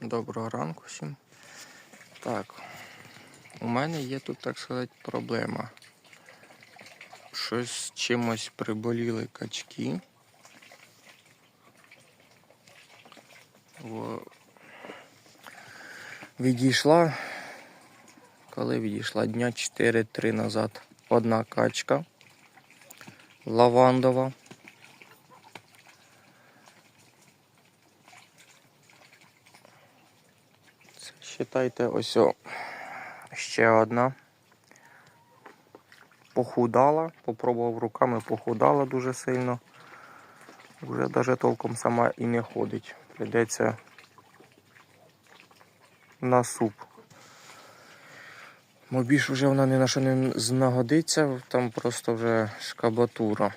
Доброго ранку всім. Так, у мене є тут, так сказати, проблема. Щось з чимось приболіли качки. Во- Відійшла, коли відійшла дня 4-3 назад одна качка лавандова. Считайте, ось о, ще одна. Похудала, попробував руками, похудала дуже сильно. Вже навіть толком сама і не ходить. Прийдеться на суп. Бо більш вже вона ні на що не знагодиться, там просто вже шкабатура.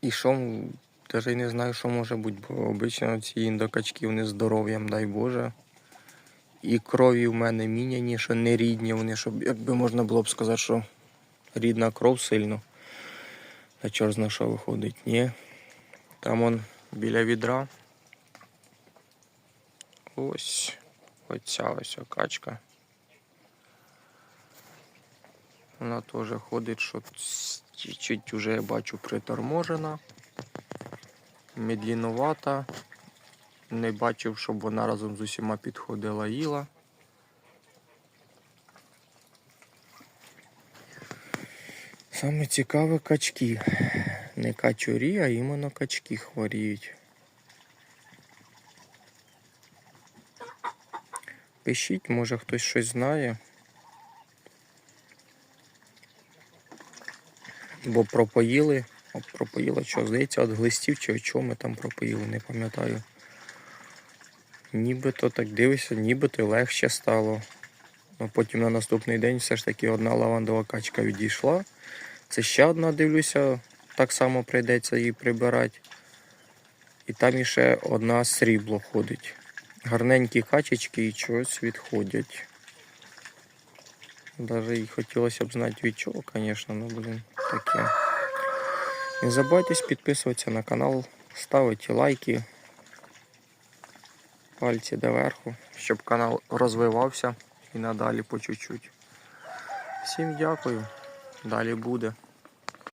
І що, навіть не знаю, що може бути, бо обично ці індокачки вони здоров'ям, дай Боже. І крові в мене міняні, що не рідні вони, щоб якби можна було б сказати, що рідна кров сильно. А чор зна що виходить? Ні. Там он біля відра. Ось оця ось качка. Вона теж ходить, що чуть-чуть уже я бачу приторможена. Медлінувата. Не бачив, щоб вона разом з усіма підходила їла. Саме цікаве качки. Не качурі, а іменно качки хворіють. Пишіть, може хтось щось знає. Бо пропоїли. О, пропоїли, що здається, від глистів чи чого ми там пропоїли, не пам'ятаю. Нібито так дивишся, нібито легше стало. Ну, потім на наступний день все ж таки одна лавандова качка відійшла. Це ще одна, дивлюся, так само прийдеться її прибирати. І там іще одна срібло ходить. Гарненькі качечки і чогось відходять. Даже і хотілося б знати від чого, звісно, ну блін, таке. Не забувайте підписуватися на канал, ставити лайки, пальці доверху, щоб канал розвивався і надалі по чуть-чуть. Всім дякую. Далі буде.